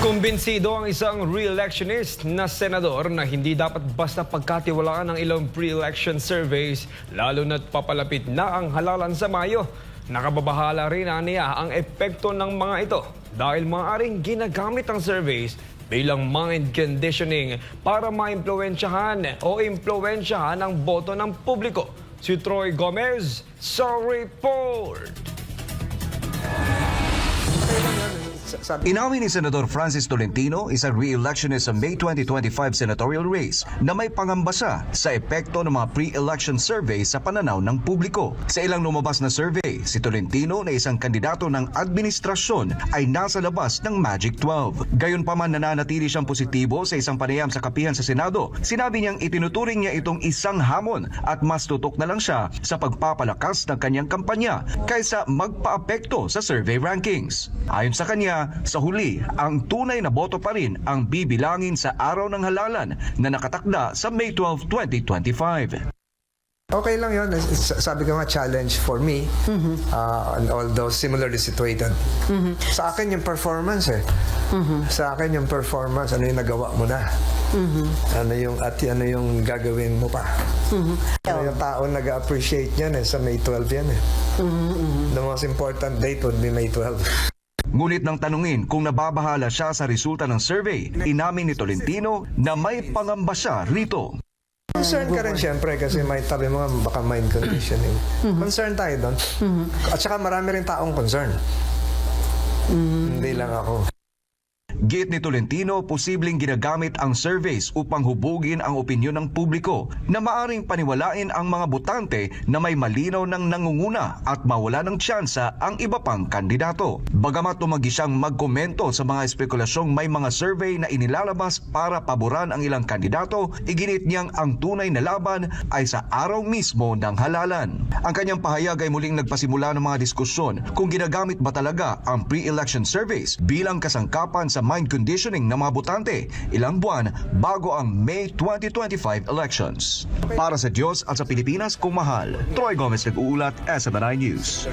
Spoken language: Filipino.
Kumbinsido ang isang re-electionist na senador na hindi dapat basta pagkatiwalaan ng ilang pre-election surveys lalo na't papalapit na ang halalan sa Mayo. Nakababahala rin na niya ang epekto ng mga ito dahil maaaring ginagamit ang surveys bilang mind conditioning para maimpluwensyahan o impluwensyahan ang boto ng publiko. Si Troy Gomez sa report. Inamin ni Senador Francis Tolentino, isang re-electionist sa May 2025 senatorial race na may pangamba siya sa epekto ng mga pre-election survey sa pananaw ng publiko. Sa ilang lumabas na survey, si Tolentino na isang kandidato ng administrasyon ay nasa labas ng Magic 12. Gayunpaman nananatili siyang positibo sa isang panayam sa kapihan sa Senado. Sinabi niyang itinuturing niya itong isang hamon at mas tutok na lang siya sa pagpapalakas ng kanyang kampanya kaysa magpaapekto sa survey rankings. Ayon sa kanya, sa huli, ang tunay na boto pa rin ang bibilangin sa araw ng halalan na nakatakda sa May 12, 2025. Okay lang yun. Sabi ko nga, challenge for me. Uh, and although similarly situated. Sa akin yung performance eh. Sa akin yung performance, ano yung nagawa mo na. Ano yung, at ano yung gagawin mo pa. Ano yung tao nag-appreciate yan eh. Sa May 12 yan eh. The most important date would be May 12. Ngunit nang tanungin kung nababahala siya sa resulta ng survey, inamin ni Tolentino na may pangamba siya rito. Concern ka rin syempre kasi may tabi mo baka mind conditioning. Concern tayo doon. At saka marami rin taong concern. Hindi lang ako. Git ni Tolentino, posibleng ginagamit ang surveys upang hubugin ang opinyon ng publiko na maaring paniwalain ang mga botante na may malinaw ng nangunguna at mawala ng tsansa ang iba pang kandidato. Bagamat tumagi siyang magkomento sa mga espekulasyong may mga survey na inilalabas para paboran ang ilang kandidato, iginit niyang ang tunay na laban ay sa araw mismo ng halalan. Ang kanyang pahayag ay muling nagpasimula ng mga diskusyon kung ginagamit ba talaga ang pre-election surveys bilang kasangkapan sa mind conditioning ng mga botante ilang buwan bago ang May 2025 elections. Para sa Diyos at sa Pilipinas kung mahal, Troy Gomez nag-uulat, SMNI News.